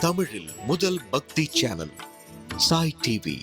தமிழில் முதல் பக்தி சேனல் சாய் டிவி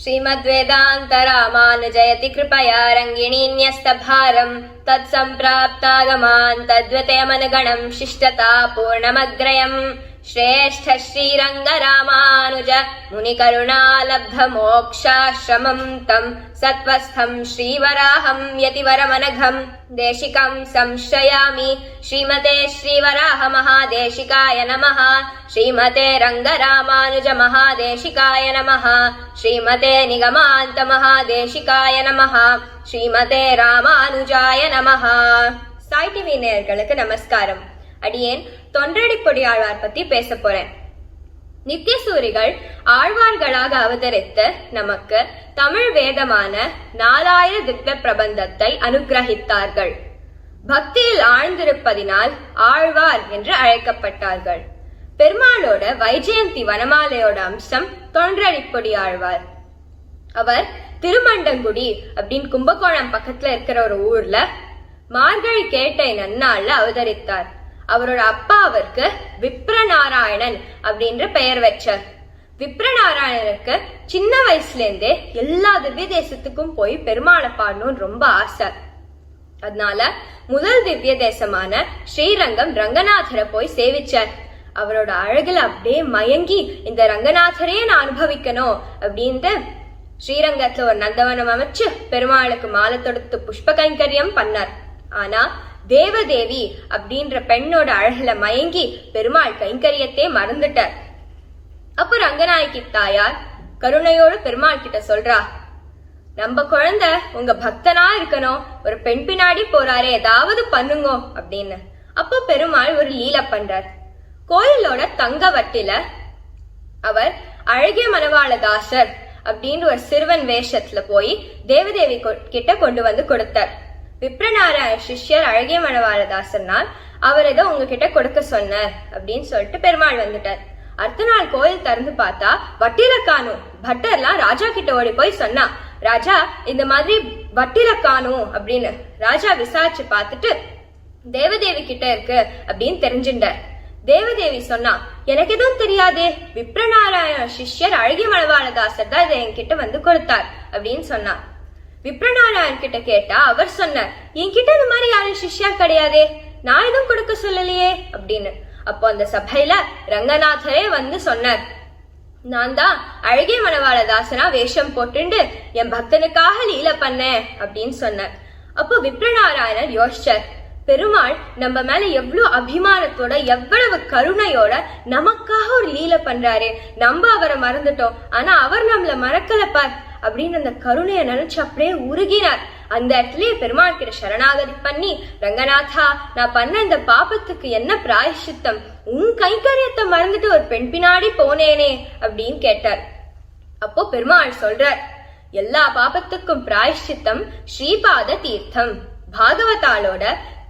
ஸ்ரீமத் வேதாந்த ராமானுஜயதி கிருபயா ரங்கிணீன்யஸ்தபாரம் தத் சம்பிராப்தாகமான் தத்வதயமனுகணம் சிஷ்டதா பூர்ணமக்ரயம் श्रेष्ठ श्रीरङ्गरामानुज मुनिकरुणालब्धमोक्षाश्रमम् तम् सत्त्वस्थम् श्रीवराहम् यतिवरमनघम् देशिकम् संश्रयामि श्रीमते श्रीवराह महादेशिकाय नमः श्रीमते रङ्गरामानुज महादेशिकाय नमः श्रीमते निगमान्त महादेशिकाय நமஹ ஸ்ரீமதே ராமானுஜாய நமஹ சாய் டிவி நேயர்களுக்கு நமஸ்காரம் அடியேன் தொண்டடி பொடியாழ்வார் பத்தி பேச போறேன். நித்தியசூரிகள் ஆழ்வார்களாக அவதரித்து நமக்கு தமிழ் வேதமான நாலாயிர திவ்ய பிரபந்தத்தை அனுகிரகித்தார்கள். பக்தியில் ஆழ்ந்திருப்பதினால் ஆழ்வார் என்று அழைக்கப்பட்டார்கள். பெருமாளோட வைஜெயந்தி வனமாலையோட அம்சம் தொன்றடிப்பொடி ஆழ்வார் அவர் திருமண்டங்குடி அப்படின்னு கும்பகோணம் பக்கத்துல இருக்கிற ஒரு ஊர்ல மார்கழி கேட்டை நன்னாள்ல அவதரித்தார். அவரோட அப்பா அவருக்கு விப்ரநாராயணன் அப்படின்ற பெயர் வச்சார். விப்ரநாராயணனுக்கு சின்ன வயசுலேருந்தே எல்லா திவ்ய தேசத்துக்கும் போய் பெருமாளை பாடணும்னு ரொம்ப ஆசை. அதனால முதல் திவ்ய தேசமான ஸ்ரீரங்கம் ரங்கநாதரை போய் சேவிச்சார். அவரோட அழகுல அப்படியே மயங்கி இந்த ரங்கநாதரையே நான் அனுபவிக்கணும் அப்படின்ட்டு ஸ்ரீரங்கத்துல ஒரு நந்தவனம் அமைச்சு பெருமாளுக்கு மாலை தொடுத்து புஷ்ப கைங்கரியம் பண்ணார். ஆனா தேவதேவி அப்படின்ற பெண்ணோட அழகுல மயங்கி பெருமாள் கைங்கரியத்தே மறந்துட்டார். அப்ப ரங்கநாயகி தாயார் கருணையோடு பெருமாள் கிட்ட சொல்றா நம்ம குழந்தை உங்க பக்தனா இருக்கணும். ஒரு பெண் பின்னாடி போறாரு ஏதாவது பண்ணுங்க அப்படின்னு. அப்போ பெருமாள் ஒரு லீல பண்றார். கோயிலோட தங்க வட்டில அவர் அழகிய மணவாளதாசர் அப்படின்னு ஒரு சிறுவன் வேஷத்துல போய் தேவதேவி கொ- கிட்ட கொண்டு வந்து கொடுத்தார். விப்ரநாராயண சிஷ்யர் அழகிய மணவாளதாசர்னால் அவர் ஏதோ உங்ககிட்ட கொடுக்க சொன்னார் அப்படின்னு சொல்லிட்டு பெருமாள் வந்துட்டார். அடுத்த நாள் கோயில் திறந்து பார்த்தா வட்டிலக்கானு பட்டர்லாம் ராஜா கிட்ட ஓடி போய் சொன்னா ராஜா இந்த மாதிரி வட்டிலக்கானு அப்படின்னு ராஜா விசாரிச்சு பார்த்துட்டு தேவதேவி கிட்ட இருக்கு அப்படின்னு தெரிஞ்சுட்டார். தேவதேவி சொன்னா எனக்கு எதுவும் தெரியாதே விப்ரநாராயண சிஷ்யர் அழகிய மணவாளதாசர் தான் இதை என்கிட்ட வந்து கொடுத்தார் அப்படின்னு சொன்னார் விப்ரநாராயண் கிட்ட கேட்டா அவர் சொன்னார் என்கிட்ட இந்த மாதிரி யாரும் சிஷ்யா கிடையாதே நான் எதுவும் கொடுக்க சொல்லலையே அப்படின்னு. அப்போ அந்த சபையில ரங்கநாதரே வந்து சொன்னார் நான் தான் அழகிய மணவாளதாசனா வேஷம் போட்டுண்டு என் பக்தனுக்காக லீல பண்ணேன் அப்படின்னு சொன்னார். அப்போ விப்ரநாராயணர் யோசிச்சார் பெருமாள் நம்ம மேல எவ்வளவு அபிமானத்தோட எவ்வளவு கருணையோட நமக்காக ஒரு லீல பண்றாரு நம்ம அவரை மறந்துட்டோம். ஆனா அவர் நம்மள மறக்கல பார் அப்படின்னு அந்த கருணையை நினைச்சு அப்படியே உருகினார். அந்த இடத்துலயே பெருமாள் கிட்ட சரணாகதி பண்ணி ரங்கநாதா நான் பண்ண இந்த பாபத்துக்கு என்ன பிராயசித்தம் உன் கைங்கரியத்தை மறந்துட்டு ஒரு பெண் பின்னாடி போனேனே அப்படின்னு கேட்டார். அப்போ பெருமாள் சொல்றார் எல்லா பாபத்துக்கும் பிராயஷ்சித்தம் ஸ்ரீபாத தீர்த்தம். பாகவதாலோட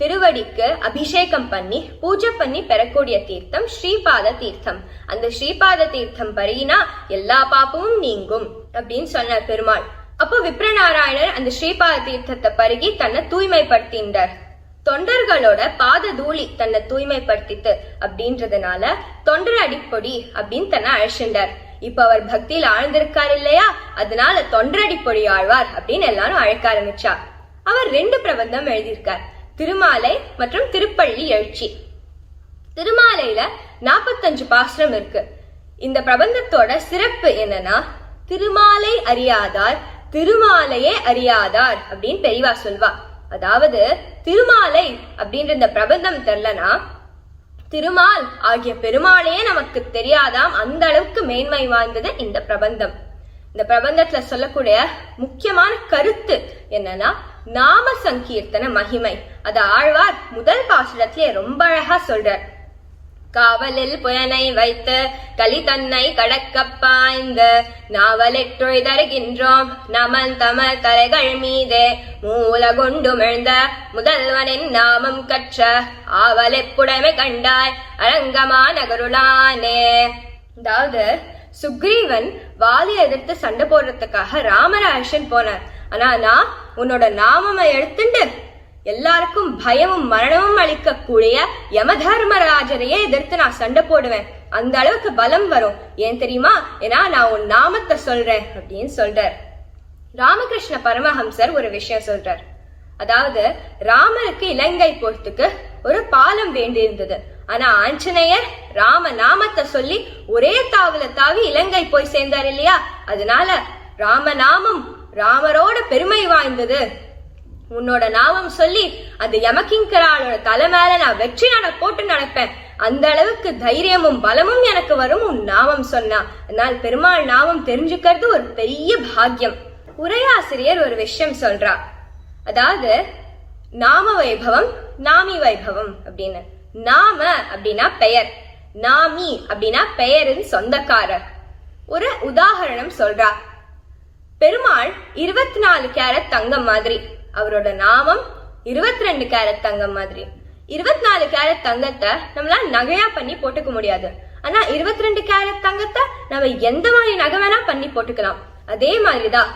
திருவடிக்கு அபிஷேகம் பண்ணி பூஜை பண்ணி பெறக்கூடிய தீர்த்தம் ஸ்ரீபாத தீர்த்தம். அந்த ஸ்ரீபாத தீர்த்தம் பருகினா எல்லா பாப்பமும் நீங்கும் அப்படின்னு சொன்னார் பெருமாள். அப்போ விப்ரநாராயணர் அந்த ஸ்ரீபாத தீர்த்தத்தை பருகி தன்னை தூய்மைப்படுத்தின்றார். தொண்டர்களோட பாத தூளி தன்னை தூய்மைப்படுத்திட்டு அப்படின்றதுனால தொண்டர் அடிப்பொடி அப்படின்னு தன்னை அழைச்சிண்டார் இப்ப அவர் பக்தியில் ஆழ்ந்திருக்கார் இல்லையா? அதனால தொண்டரடிப்பொடி ஆழ்வார் அப்படின்னு எல்லாரும் அழைக்க ஆரம்பிச்சா அவர் ரெண்டு பிரபந்தம் எழுதியிருக்கார். திருமாலை மற்றும் திருப்பள்ளி எழுச்சி. திருமாலையில நாற்பத்தஞ்சு பாசுரம் இருக்கு. இந்த பிரபந்தத்தோட சிறப்பு என்னன்னா திருமாலை அறியாதார் திருமாலையே அறியாதார் அப்படின்னு பெரியவா சொல்வா. அதாவது திருமாலை அப்படின்ற இந்த பிரபந்தம் தெரிலனா திருமால் ஆகிய பெருமாளையே நமக்கு தெரியாதாம் அந்த அளவுக்கு மேன்மை வாய்ந்தது இந்த பிரபந்தம். இந்த பிரபந்தத்துல சொல்லக்கூடிய முக்கியமான கருத்து என்னன்னா நாம சங்கீர்த்தன மகிமை. அது ஆழ்வார் முதல் பாசுரத்திலே ரொம்ப அழகா சொல்றார். காவலில் புயனை வைத்து களி தன்னை கடக்க பாய்ந்து நாவலெற்றொழி தருகின்றோம் நமன் தமர் தலைகள் மீதே மூல கொண்டுமிழ்ந்த முதல்வனின் நாமம் கற்ற ஆவலெப்புடைமை கண்டாய் அரங்கமா நகருளானே அதாவது சுக்ரீவன் வாலி எதிர்த்து சண்டை போடுறதுக்காக ராமராஷன் போனார். ஆனா நான் உன்னோட நாமமை எடுத்துண்டு எல்லாருக்கும் பயமும் மரணமும் அளிக்கக்கூடிய யமதர்மராஜரையே எதிர்த்து நான் சண்டை போடுவேன். அந்த அளவுக்கு பலம் வரும். ஏன் தெரியுமா? ஏன்னா நான் உன் நாமத்தை சொல்றேன் அப்படின்னு சொல்றார். ராமகிருஷ்ண பரமஹம்சர் ஒரு விஷயம் சொல்றார். அதாவது ராமருக்கு இலங்கை போறதுக்கு ஒரு பாலம் வேண்டி இருந்தது ஆனா ஆஞ்சநேயர் ராம நாமத்தை சொல்லி ஒரே தாவுல தாவி இலங்கை போய் சேர்ந்தார் இல்லையா? அதனால ராம நாமம் ராமரோட பெருமை வாய்ந்தது. உன்னோட நாமம் சொல்லி அந்த யமகிங்கராளோட தலை மேல நான் வெற்றி நட போட்டு நடப்பேன். அந்த அளவுக்கு தைரியமும் பலமும் எனக்கு வரும் உன் நாமம் சொன்னா. அதனால் பெருமாள் நாமம் தெரிஞ்சுக்கிறது ஒரு பெரிய பாக்கியம். உரையாசிரியர் ஒரு விஷயம் சொல்றா அதாவது நாம வைபவம் நாமி வைபவம் அப்படின்னு. நாம அப்படின்னா பெயர். நாமி அப்படின்னா பெயரின் சொந்தக்காரர். ஒரு உதாகரணம் சொல்றா பெருமாள் இருபத்தி நாலு கேரட் தங்கம் மாதிரி. அவரோட நாமம் இருபத்தி ரெண்டு கேரட் தங்கம் மாதிரி. இருபத்தி நாலு கேரட் தங்கத்தை நம்மளால நகையா பண்ணி போட்டுக்க முடியாது. ஆனா இருபத்தி ரெண்டு கேரட் தங்கத்தை நம்ம எந்த மாதிரி நகை வேணா பண்ணி போட்டுக்கலாம். அதே மாதிரிதான்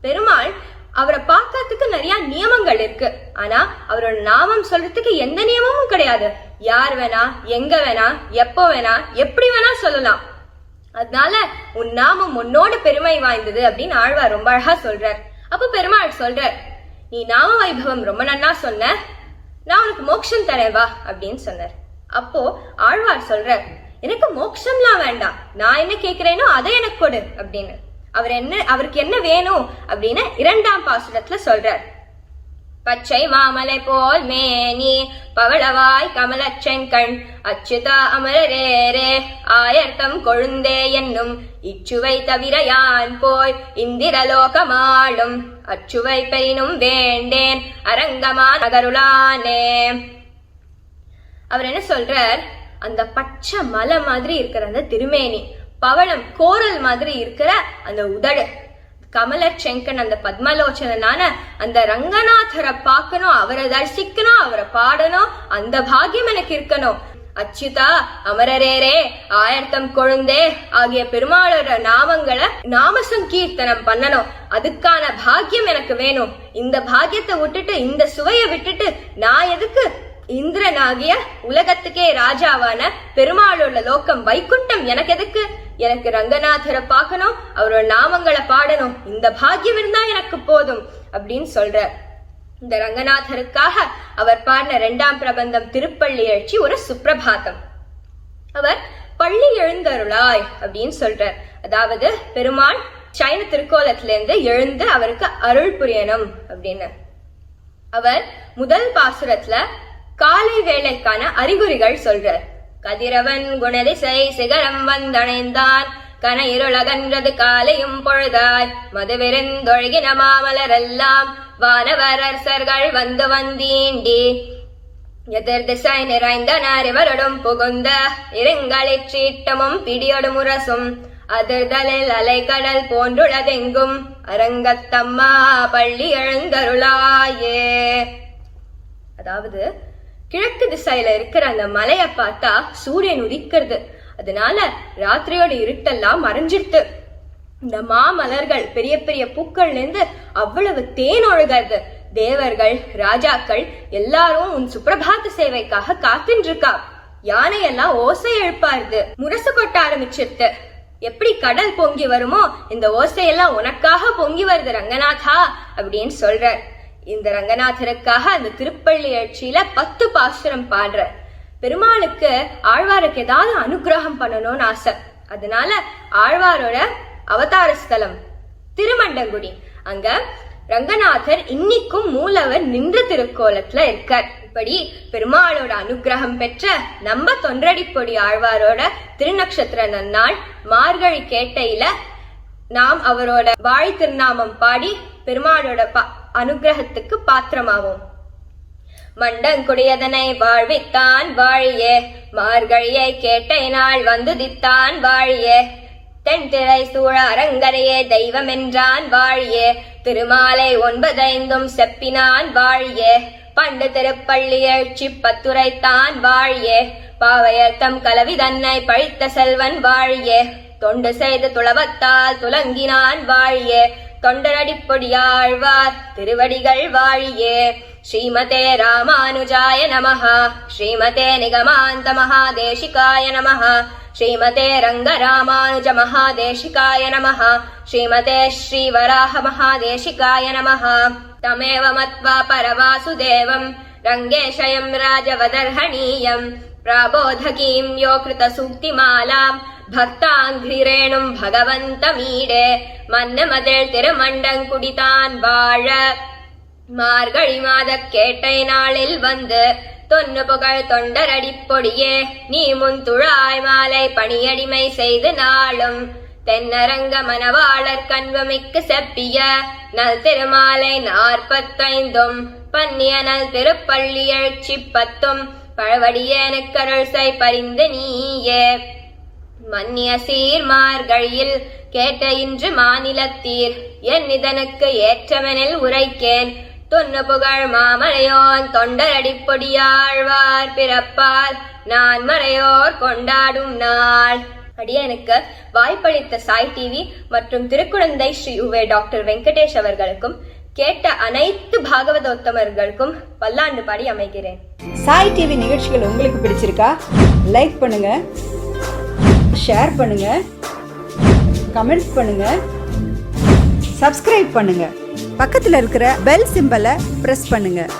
பெருமாள் அவரை பார்க்கறதுக்கு நிறைய நியமங்கள் இருக்கு. ஆனா அவரோட நாமம் சொல்றதுக்கு எந்த நியமமும் கிடையாது. யார் வேணா எங்க வேணா எப்போ வேணா எப்படி வேணா சொல்லலாம். அதனால உன் நாமம் உன்னோட பெருமை வாய்ந்தது அப்படின்னு ஆழ்வார் ரொம்ப அழகா சொல்றார். அப்போ பெருமாள் சொல்றார் நீ நாம வைபவம் ரொம்ப நன்னா சொன்ன நான் உனக்கு மோட்சம் தரேன் வா அப்படின்னு சொன்னார். அப்போ ஆழ்வார் சொல்றார் எனக்கு மோட்சம்லாம் வேண்டாம் நான் என்ன கேட்கிறேனோ அதை எனக்கு கொடு அப்படின்னு. அவர் என்ன அவருக்கு என்ன வேணும் அப்படின்னு இரண்டாம் பாசுரத்துல சொல்றார். பச்சை மாமலை போல் மேனி பவளவாய் கமலச்செங்கண் அச்சுதா அமரரேரே ஆயர்த்தம் கொழுந்தே என்னும் இச்சுவை தவிர யான் போய் இந்திரலோகமாளும் அச்சுவை பெயினும் வேண்டேன் அரங்கமா நகருளானே அவர் என்ன சொல்றார்? அந்த பச்சை மலை மாதிரி இருக்கிற அந்த திருமேனி பவளம் கோரல் மாதிரி இருக்கிற அந்த உதடு. கமல செங்கன் அந்த பத்மலோச்சனான அந்த ரங்கநாதரை பார்க்கணும் அவரை தரிசிக்கணும் அவரை பாடணும் அந்த பாக்கியம் எனக்கு இருக்கணும். அச்சுதா அமரரேரே ஆயர்த்தம் கொழுந்தே ஆகிய பெருமாளோட நாமங்களை நாம சங்கீர்த்தனம் பண்ணணும். அதுக்கான பாக்கியம் எனக்கு வேணும். இந்த பாக்கியத்தை விட்டுட்டு இந்த சுவையை விட்டுட்டு நான் எதுக்கு இந்திரனாகிய உலகத்துக்கே ராஜாவான பெருமாளோட லோகம் வைக்குண்டம் எனக்கு எதுக்கு எனக்கு ரங்கநாதரை பார்க்கணும் அவரோட நாமங்களை பாடணும். இந்த பாக்கியம் இருந்தா எனக்கு போதும் அப்படின்னு சொல்ற இந்த ரங்கநாதருக்காக அவர் பாடின இரண்டாம் பிரபந்தம் திருப்பள்ளி எழுச்சி ஒரு சுப்பிரபாதம். அவர் பள்ளி எழுந்தருளாய் அப்படின்னு சொல்றார். அதாவது பெருமாள் சைன திருக்கோலத்துல இருந்து எழுந்து அவருக்கு அருள் புரியணும் அப்படின்னு. அவர் முதல் பாசுரத்துல காலை வேலைக்கான அறிகுறிகள் சொல்றார் கதிரவன் குணதிசை சிகரம் வந்தணைந்தான் கன இருளகன்றது காலையும் பொழுதாய். மதுவிருந்தொழுகின மாமலரெல்லாம் வானவரசர்கள் வந்து வந்தீண்டி. எதிர் திசை நிறைந்தனர் இவருடும் புகுந்த இருங்களிற் சீட்டமும் பிடியொடும் உரசும். அதிர்தலில் அலைக்கடல் போன்றுளதெங்கும் அரங்கத்தம்மா பள்ளி எழுந்தருளாயே. அதாவது கிழக்கு திசையில இருக்கிற அந்த மலையை பார்த்தா சூரியன் உதிக்கிறது. அதனால ராத்திரியோட இருட்டெல்லாம் மறைஞ்சிடுது இந்த மாமலர்கள் பெரிய பெரிய பூக்கள்ல இருந்து அவ்வளவு தேன் ஒழுகிறது. தேவர்கள் ராஜாக்கள் எல்லாரும் உன் சுப்பிரபாத சேவைக்காக காத்துட்டு இருக்கா யானையெல்லாம் ஓசை எழுப்பாருது. முரசு கொட்ட ஆரம்பிச்சிருது எப்படி கடல் பொங்கி வருமோ இந்த ஓசையெல்லாம் உனக்காக பொங்கி வருது ரங்கநாதா அப்படின்னு சொல்றார். இந்த ரங்கநாதருக்காக அந்த திருப்பள்ளி எழுச்சியில பத்து பாசுரம் பாடுற. பெருமாளுக்கு ஆழ்வாருக்கு ஏதாவது அனுகிரகம் பண்ணணும்னு ஆசை. அதனால ஆழ்வாரோட அவதார ஸ்தலம் திருமண்டங்குடி. அங்க ரங்கநாதர் இன்னைக்கும் மூலவர் நின்ற திருக்கோலத்துல இருக்கார். இப்படி பெருமாளோட அனுகிரகம் பெற்ற நம்ம தொன்றடிப்பொடி ஆழ்வாரோட திருநக்ஷத்திர நன்னாள் மார்கழி கேட்டையில நாம் அவரோட வாழ்த்திருநாமம் திருநாமம் பாடி பெருமாளோட பா- அனுகிரகத்துக்கு பாத்திரமாவோம். மண்டங்குடியதனை வாழ்வித்தான் வாழியே. மார்கழியை கேட்டை நாள் வந்துதித்தான் வாழியே. தென் திரை சூழ அரங்கரையே தெய்வம் என்றான் வாழியே. திருமாலை ஒன்பதைந்தும் செப்பினான் வாழியே. பண்டு திருப்பள்ளி எழுச்சி பத்துரைத்தான் வாழியே. பாவையத்தம் கலவி தன்னை பழித்த செல்வன் வாழியே. தொண்டு செய்து துளவத்தால் துலங்கினான் வாழியே. தொண்டரடிப்பொடியாழ்வார் திருவடிகள் வாழியே ஸ்ரீமதே ராமானுஜாய நமः ஸ்ரீமதே நிகமாந்த மகாதேசிகாய நமः श्रीमते रङ्गरामानुज महादेशिकाय नमः श्रीमते श्रीवराह महादेशिकाय नमः तमेव मत्वा परवासुदेवम् रङ्गेशयम् राजवदर्हणीयम् प्राबोधकीम् यो कृतसूक्तिमालाम् பக்தாங்கிரேணும் பகவந்த மீடு மன்ன மதில் திருமண்டங்குடிதான் வாழ. மார்கழி மாத கேட்டை நாளில் வந்து தொன்னு புகழ் தொண்டரடி பொடியே நீ முன் துழாய் மாலை பணியடிமை செய்து நாளும். தென்னரங்க மனவாளர் கண்வமிக்கு செப்பிய நல் திருமாலை நாற்பத்தைந்தும் பன்னிய நல் திருப்பள்ளி எழுச்சி பத்தும். பழவடியேனு கருள் பரிந்து நீயே. மன்னிய சீர்மார்கழியில் கேட்ட இன்று மாநிலத்தீர். என் இதனுக்கு ஏற்றவனில் உரைக்கேன். தொன்னு புகழ் மாமலையோன் தொண்டரடிப்பொடியாழ்வார் பிறப்பால் நான் மறையோர் கொண்டாடும் நாள். அடியனுக்கு வாய்ப்பளித்த சாய் டிவி மற்றும் திருக்குழந்தை ஸ்ரீ உவே டாக்டர் வெங்கடேஷ் அவர்களுக்கும் கேட்ட அனைத்து பாகவதோத்தமர்களுக்கும் பல்லாண்டு பாடி அமைகிறேன். சாய் டிவி நிகழ்ச்சிகள் உங்களுக்கு பிடிச்சிருக்கா? லைக் பண்ணுங்க. ஷேர் பண்ணுங்க. கமெண்ட் பண்ணுங்க. சப்ஸ்கிரைப் பண்ணுங்க. பக்கத்தில் இருக்கிற பெல் சிம்பலை ப்ரெஸ் பண்ணுங்கள்